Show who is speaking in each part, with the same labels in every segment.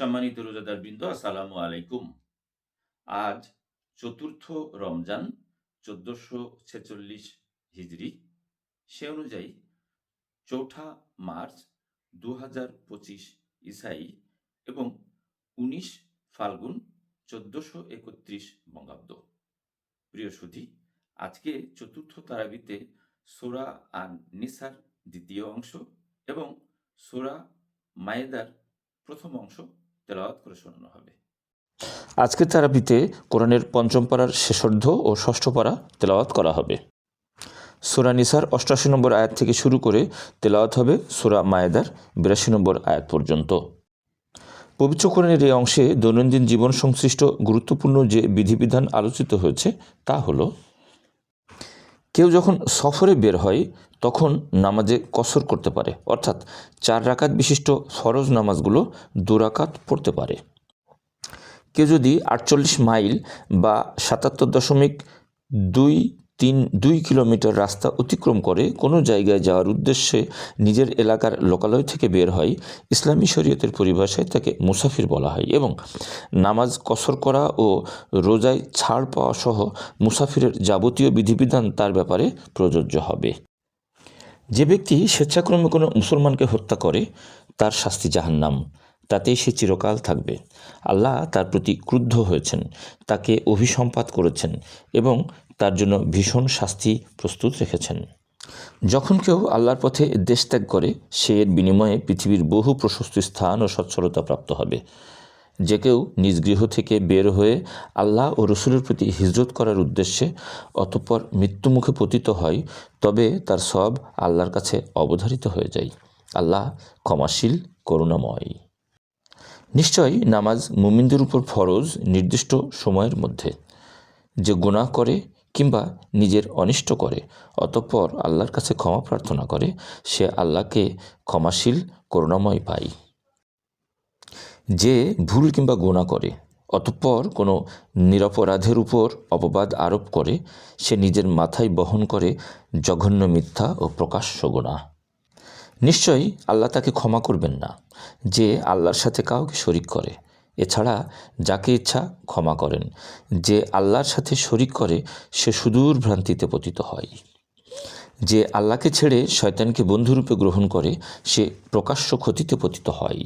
Speaker 1: সম্মানিত রোজাদার বৃন্দ, আসসালামু আলাইকুম। আজ চতুর্থ রমজান, চোদ্দশো ছেচল্লিশ হিজড়ি। সে অনুযায়ী চৌঠা মার্চ দু হাজার পঁচিশ ইসাই এবং উনিশ ফাল্গুন চোদ্দশো একত্রিশ বঙ্গাব্দ। প্রিয় সুধী, আজকে চতুর্থ তারাবিতে সোরা আন নিসার দ্বিতীয় অংশ এবং সোরা মায়েদার প্রথম অংশ তেলাওয়াত করে শোনানো হবে।
Speaker 2: আজকের তারাবিতে কোরআনের পঞ্চম পাড়ার শেষার্ধ ও ষষ্ঠ পাড়া তেলাওয়াত করা হবে। সুরা নিসার অষ্টাশি নম্বর আয়াত থেকে শুরু করে তেলাওয়াত হবে সুরা মায়েদার বিরাশি নম্বর আয়াত পর্যন্ত। পবিত্র কোরআনের এই অংশে দৈনন্দিন জীবন সংশ্লিষ্ট গুরুত্বপূর্ণ যে বিধিবিধান আলোচিত হয়েছে তা হলো কেউ যখন সফরে বের হয়, তখন নামাজে কসর করতে পারে। অর্থাৎ চার রাকাত বিশিষ্ট ফরজ নামাজগুলো দু রাকাত পড়তে পারে। কেউ যদি আটচল্লিশ মাইল বা সাতাত্তর দশমিক দুই তিন দুই কিলোমিটার রাস্তা অতিক্রম করে কোনো জায়গায় যাওয়ার উদ্দেশ্যে নিজের এলাকার লোকালয় থেকে বের হয়। ইসলামী শরীয়তের পরিভাষায় তাকে মুসাফির বলা হয় এবং নামাজ কসর করা ও রোজায় ছাড় পাওয়া সহ মুসাফিরের যাবতীয় বিধিবিধান তার ব্যাপারে প্রযোজ্য হবে। যে ব্যক্তি স্বেচ্ছাক্রমে কোনো মুসলমানকে হত্যা করে, তার শাস্তি জাহান্নাম। তাতেই সে চিরকাল থাকবে। আল্লাহ তার প্রতি ক্রুদ্ধ হয়েছেন, তাকে অভিসম্পাত করেছেন এবং তার জন্য ভীষণ শাস্তি প্রস্তুত রেখেছেন। যখন কেউ আল্লাহর পথে দেশ ত্যাগ করে, সে এর বিনিময়ে পৃথিবীর বহু প্রশস্ত স্থান ও সচ্ছলতা প্রাপ্ত হবে। যে কেউ নিজ গৃহ থেকে বের হয়ে আল্লাহ ও রসুলের প্রতি হিজরত করার উদ্দেশ্যে অতঃপর মৃত্যুমুখে পতিত হয়, তবে তার সব আল্লাহর কাছে অবধারিত হয়ে যায়। আল্লাহ ক্ষমাশীল, করুণাময়। নিশ্চয়ই নামাজ মুমিনদের উপর ফরজ নির্দিষ্ট সময়ের মধ্যে। যে গুনাহ করে কিংবা নিজের অনিষ্ট করে, অতঃপর আল্লাহর কাছে ক্ষমা প্রার্থনা করে, সে আল্লাহকে ক্ষমাশীল, করুণাময় পায়। যে ভুল কিংবা গোনা করে, অতঃপর কোনো নিরপরাধের উপর অপবাদ আরোপ করে, সে নিজের মাথায় বহন করে জঘন্য মিথ্যা ও প্রকাশ্য গোনা নিশ্চয়ই আল্লাহ তাকে ক্ষমা করবেন না, যে আল্লাহর সাথে কাউকে শরিক করে। এছাড়া যাকে ইচ্ছা ক্ষমা করেন। যে আল্লাহর সাথে শরিক করে, সে সুদূর ভ্রান্তিতে পতিত হয়। যে আল্লাহকে ছেড়ে শয়তানকে বন্ধুরূপে গ্রহণ করে, সে প্রকাশ্য ক্ষতিতে পতিত হয়।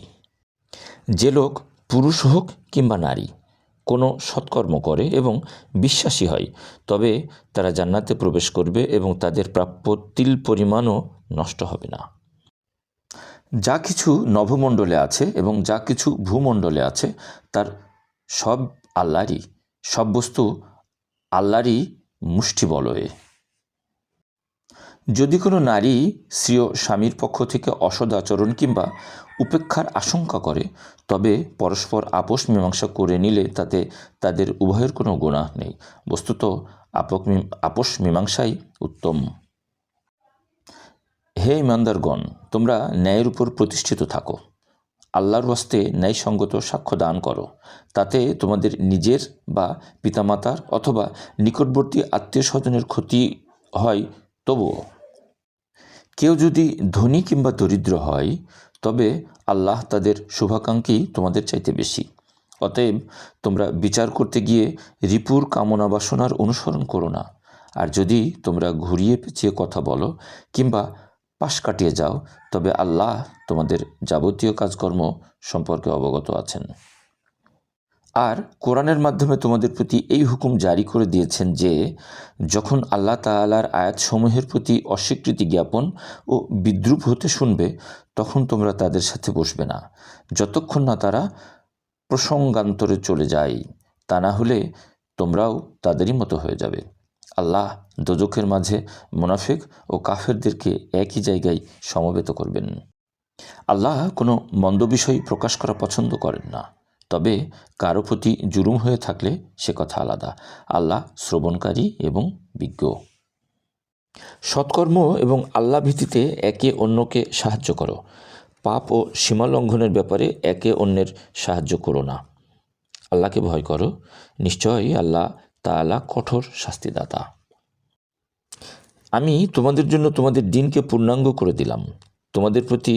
Speaker 2: যে লোক পুরুষ হোক কিংবা নারী, কোনো সৎকর্ম করে এবং বিশ্বাসী হয়, তবে তারা জান্নাতে প্রবেশ করবে এবং তাদের প্রাপ্য তিল পরিমাণও নষ্ট হবে না। যা কিছু নভমণ্ডলে আছে এবং যা কিছু ভূমণ্ডলে আছে, তার সব আল্লাহরই, সব বস্তু আল্লাহরই মুষ্টিবলয়ে। যদি কোনো নারী স্ত্রীয় স্বামীর পক্ষ থেকে অসদ আচরণ কিংবা উপেক্ষার আশঙ্কা করে, তবে পরস্পর আপোষ মীমাংসা করে নিলে তাতে তাদের উভয়ের কোনো গুণাহ নেই। বস্তুত আপোষ মীমাংসাই উত্তম। হে ইমানদারগণ, তোমরা ন্যায়ের উপর প্রতিষ্ঠিত থাকো। আল্লাহর হস্তে ন্যায়সঙ্গত সাক্ষ্য দান করো। তাতে তোমাদের নিজের বা পিতামাতার অথবা নিকটবর্তী আত্মীয় স্বজনের ক্ষতি হয় তবুও। কেউ যদি ধনী কিংবা দরিদ্র হয়, তবে আল্লাহ তাদের শুভাকাঙ্ক্ষী তোমাদের চাইতে বেশি। অতএব তোমরা বিচার করতে গিয়ে রিপুর কামনা বাসনার অনুসরণ করো না। আর যদি তোমরা ঘুরিয়ে পেঁচিয়ে কথা বলো কিংবা পাশ কাটিয়ে যাও, তবে আল্লাহ তোমাদের যাবতীয় কাজকর্ম সম্পর্কে অবগত আছেন। আর কোরআনের মাধ্যমে তোমাদের প্রতি এই হুকুম জারি করে দিয়েছেন যে, যখন আল্লাহ তালার আয়াতসমূহের প্রতি অস্বীকৃতি জ্ঞাপন ও বিদ্রুপ হতে শুনবে, তখন তোমরা তাদের সাথে বসবে না। যতক্ষণ না তারা প্রসঙ্গান্তরে চলে যায়, তা না হলে তোমরাও তাদেরই মতো হয়ে যাবে। আল্লাহ দোজখের মাঝে মুনাফিক ও কাফেরদেরকে একই জায়গায় সমবেত করবেন। আল্লাহ কোনো মন্দ বিষয় প্রকাশ করা পছন্দ করেন না। তবে কারও প্রতি জুলুম হয়ে থাকলে সে কথা আলাদা। আল্লাহ শ্রবণকারী এবং বিজ্ঞ। সৎকর্ম এবং আল্লাহ ভীতিতে একে অন্যকে সাহায্য করো। পাপ ও সীমা লঙ্ঘনের ব্যাপারে একে অন্যের সাহায্য করো না। আল্লাহকে ভয় করো। নিশ্চয়ই আল্লাহ তাআলা কঠোর শাস্তিদাতা। আমি তোমাদের জন্য তোমাদের দিনকে পূর্ণাঙ্গ করে দিলাম। তোমাদের প্রতি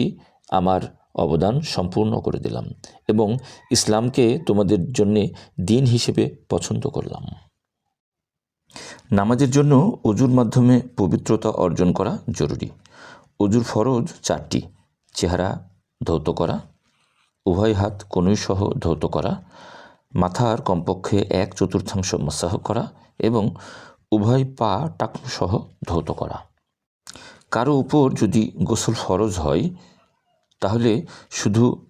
Speaker 2: আমার অবদান সম্পূর্ণ করে দিলাম এবং ইসলামকে তোমাদের জন্যে দিন হিসেবে পছন্দ করলাম। নামাজের জন্য অজুর মাধ্যমে পবিত্রতা অর্জন করা জরুরি। অজুর ফরজ চারটি, চেহারা ধৌত করা, উভয় হাত কনুই সহ ধৌত করা মাথার কমপক্ষে এক চতুর্থাংশ মসাহ করা এবং উভয় পা টাকনু সহ ধৌত করা। কারও উপর যদি গোসল ফরজ হয়, তাহলে শুধু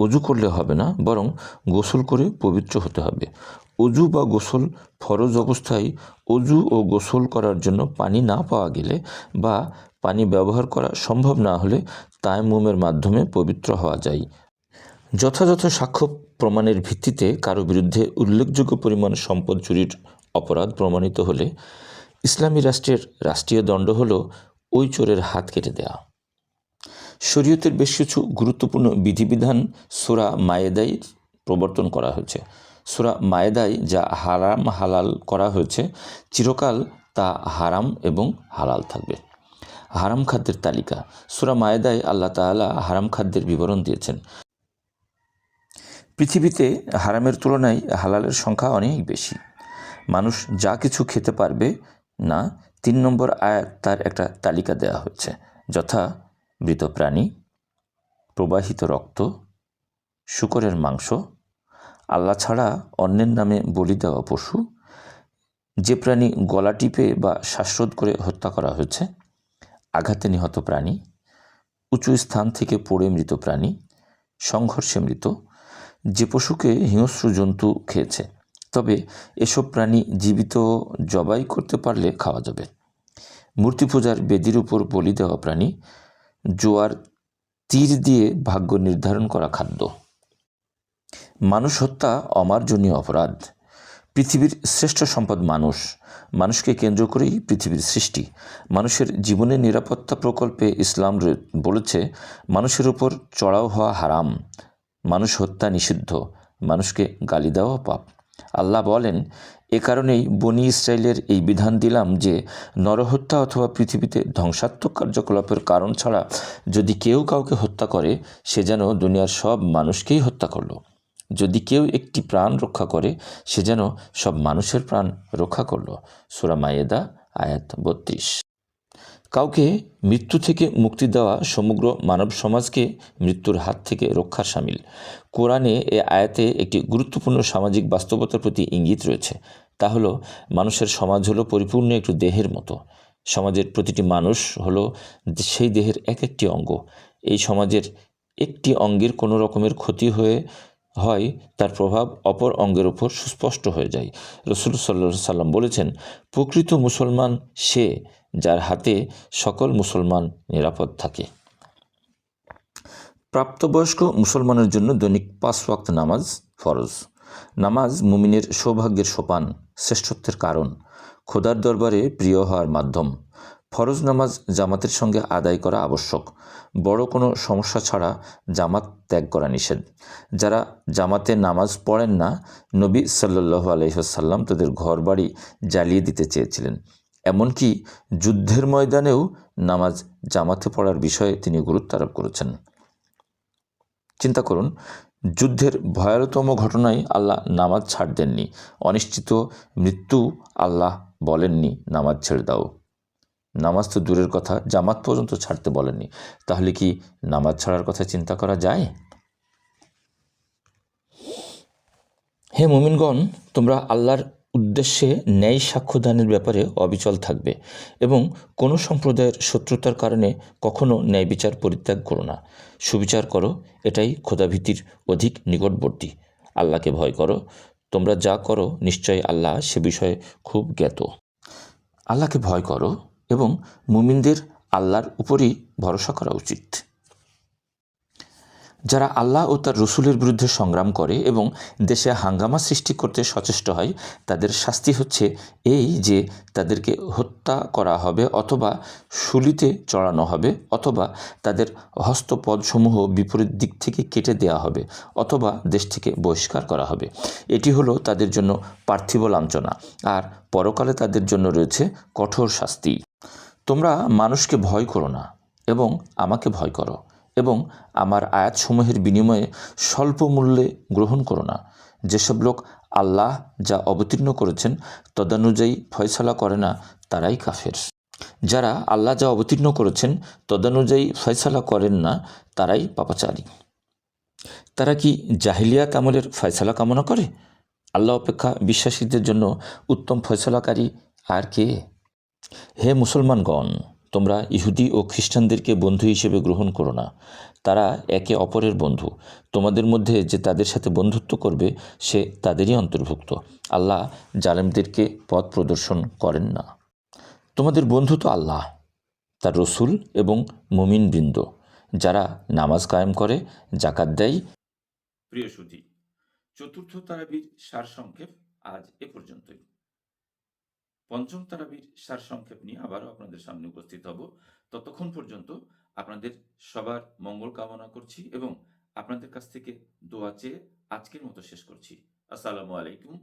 Speaker 2: অজু করলে হবে না, বরং গোসল করে পবিত্র হতে হবে। অজু বা গোসল ফরজ অবস্থায় অজু ও গোসল করার জন্য পানি না পাওয়া গেলে বা পানি ব্যবহার করা সম্ভব না হলে তায়াম্মুমের মাধ্যমে পবিত্র হওয়া যায়। যথাযথ সাক্ষ্য প্রমাণের ভিত্তিতে কারও বিরুদ্ধে উল্লেখযোগ্য পরিমাণ সম্পদ চুরির অপরাধ প্রমাণিত হলে ইসলামী রাষ্ট্রের রাষ্ট্রীয় দণ্ড হল ওই চোরের হাত কেটে দেওয়া শরীয়তের বেশ কিছু গুরুত্বপূর্ণ বিধিবিধান সোরা মায়েদাই প্রবর্তন করা হয়েছে। সোরা মায়েদায় যা হারাম হালাল করা হয়েছে, চিরকাল তা হারাম এবং হালাল থাকবে। হারাম খাদ্যের তালিকা। সুরা মায়েদায় আল্লাহ তাআলা হারাম খাদ্যের বিবরণ দিয়েছেন। পৃথিবীতে হারামের তুলনায় হালালের সংখ্যা অনেক বেশি। মানুষ যা কিছু খেতে পারবে না, তিন নম্বর আয়াত তার একটা তালিকা দেওয়া হচ্ছে যথা মৃত প্রাণী, প্রবাহিত রক্ত, শুকরের মাংস, আল্লাহ ছাড়া অন্যের নামে বলি দেওয়া পশু, যে প্রাণী গলা টিপে বা শ্বাসরোধ করে হত্যা করা হয়েছে, আঘাতে নিহত প্রাণী, উঁচু স্থান থেকে পড়ে মৃত প্রাণী, সংঘর্ষে মৃত যে পশুকে হিংস্র জন্তু খেয়েছে। তবে এসব প্রাণী জীবিত জবাই করতে পারলে খাওয়া যাবে। মূর্তি পূজার বেদির উপর বলি দেওয়া প্রাণী জোয়ার তীর দিয়ে ভাগ্য নির্ধারণ করা খাদ্য। মানুষ হত্যা অমার্জনীয় অপরাধ। পৃথিবীর শ্রেষ্ঠ সম্পদ মানুষ। মানুষকে কেন্দ্র করেই পৃথিবীর সৃষ্টি। মানুষের জীবনের নিরাপত্তা প্রকল্পে ইসলাম বলেছে, মানুষের উপর চড়াও হওয়া হারাম। মানুষ হত্যা নিষিদ্ধ, মানুষকে গালি দেওয়া পাপ। আল্লাহ বলেন, এ কারণেই বনি ইসরায়েলের এই বিধান দিলাম যে, নরহত্যা অথবা পৃথিবীতে ধ্বংসাত্মক কার্যকলাপের কারণ ছাড়া যদি কেউ কাউকে হত্যা করে, সে যেন দুনিয়ার সব মানুষকেই হত্যা করল। যদি কেউ একটি প্রাণ রক্ষা করে, সে যেন সব মানুষের প্রাণ রক্ষা করল। সুরা মায়েদা, আয়াত বত্রিশ। কাউকে মৃত্যু থেকে মুক্তি দেওয়া সমগ্র মানব সমাজকে মৃত্যুর হাত থেকে রক্ষার সামিল। কোরআনে এ আয়াতে একটি গুরুত্বপূর্ণ সামাজিক বাস্তবতার প্রতি ইঙ্গিত রয়েছে। তা হলো, মানুষের সমাজ হলো পরিপূর্ণ একটু দেহের মতো। সমাজের প্রতিটি মানুষ হলো সেই দেহের এক একটি অঙ্গ। এই সমাজের একটি অঙ্গের কোনো রকমের ক্ষতি হয়ে, হয়, তার প্রভাব অপর অঙ্গের ওপর সুস্পষ্ট হয়ে যায়। রসুল সাল্লা সাল্লাম বলেছেন, প্রকৃত মুসলমান সে যার হাতে সকল মুসলমান নিরাপদ থাকে। প্রাপ্তবয়স্ক মুসলমানের জন্য দৈনিক পাঁচ ওয়াক্ত নামাজ ফরজ। নামাজ মুমিনের সৌভাগ্যের সোপান, শ্রেষ্ঠত্বের কারণ, খোদার দরবারে প্রিয় হওয়ার মাধ্যম। ফরজ নামাজ জামাতের সঙ্গে আদায় করা আবশ্যক। বড় কোনো সমস্যা ছাড়া জামাত ত্যাগ করা নিষেধ। যারা জামাতে নামাজ পড়েন না, নবী সাল্লাহ আলহিহাসাল্লাম তাদের ঘরবাড়ি জ্বালিয়ে দিতে চেয়েছিলেন। এমনকি যুদ্ধের ময়দানেও নামাজ জামাতে পড়ার বিষয়ে তিনি গুরুত্ব আরোপ করেছেন। চিন্তা করুন, যুদ্ধের ভয়ালতম ঘটনায় আল্লাহ নামাজ ছাড় দেননি, অনিশ্চিত মৃত্যু আল্লাহ বলেননি, নামাজ ছেড়ে দাও। নামাজ তো দূরের কথা, জামাত পর্যন্ত ছাড়তে বলেননি, তাহলে কি নামাজ ছাড়ার কথা চিন্তা করা যায়? হে মুমিনগণ, তোমরা আল্লাহর উদ্দেশ্যে ন্যায় সাক্ষ্যদানের ব্যাপারে অবিচল থাকবে এবং কোনো সম্প্রদায়ের শত্রুতার কারণে কখনো ন্যায় বিচার পরিত্যাগ করো না। সুবিচার করো, এটাই খোদাভীতির অধিক নিকটবর্তী। আল্লাহকে ভয় করো, তোমরা যা করো নিশ্চয়ই আল্লাহ সে বিষয়ে খুব জ্ঞাত। আল্লাহকে ভয় করো এবং মুমিনদের আল্লাহর উপরই ভরসা করা উচিত। যারা আল্লাহ ও তার রসুলের বিরুদ্ধে সংগ্রাম করে এবং দেশে হাঙ্গামা সৃষ্টি করতে সচেষ্ট হয়, তাদের শাস্তি হচ্ছে এই যে তাদেরকে হত্যা করা হবে অথবা শুলিতে চড়ানো হবে অথবা তাদের হস্তপদসমূহ বিপরীত দিক থেকে কেটে দেওয়া হবে অথবা দেশ থেকে বহিষ্কার করা হবে। এটি হলো তাদের জন্য পার্থিব লাঞ্ছনা। আর পরকালে তাদের জন্য রয়েছে কঠোর শাস্তি। তোমরা মানুষকে ভয় করো না এবং আমাকে ভয় করো। এবং আমার আয়াতসমূহের বিনিময়ে স্বল্প মূল্যে গ্রহণ করো না। যেসব লোক আল্লাহ যা অবতীর্ণ করেছেন তদানুযায়ী ফয়সালা করে না, তারাই কাফের। যারা আল্লাহ যা অবতীর্ণ করেছেন তদানুযায়ী ফয়সালা করেন না, তারাই পাপাচারী। তারা কি জাহিলিয়াত আমলের ফয়সালা কামনা করে? আল্লাহ অপেক্ষা বিশ্বাসীদের জন্য উত্তম ফয়সালাকারী আর কে? হে মুসলমানগণ তোমরা ইহুদি ও খ্রিস্টানদেরকে বন্ধু হিসেবে গ্রহণ করো না। তারা একে অপরের বন্ধু। তোমাদের মধ্যে যে তাদের সাথে বন্ধুত্ব করবে, সে তাদেরই অন্তর্ভুক্ত। আল্লাহ জালেমদেরকে পথ প্রদর্শন করেন না। তোমাদের বন্ধু তো আল্লাহ, তার রসুল এবং মুমিন বৃন্দ যারা নামাজ কায়েম করে জাকাত দেয়।
Speaker 1: প্রিয় সুধী, চতুর্থ তারাবির সারসংক্ষেপ আজ এ পর্যন্তই। পঞ্চম তারাবির সার সংক্ষেপ নিয়ে আবারও আপনাদের সামনে উপস্থিত হব। ততক্ষণ পর্যন্ত আপনাদের সবার মঙ্গল কামনা করছি এবং আপনাদের কাছ থেকে দোয়া চেয়ে আজকের মতো শেষ করছি। আসসালামু আলাইকুম।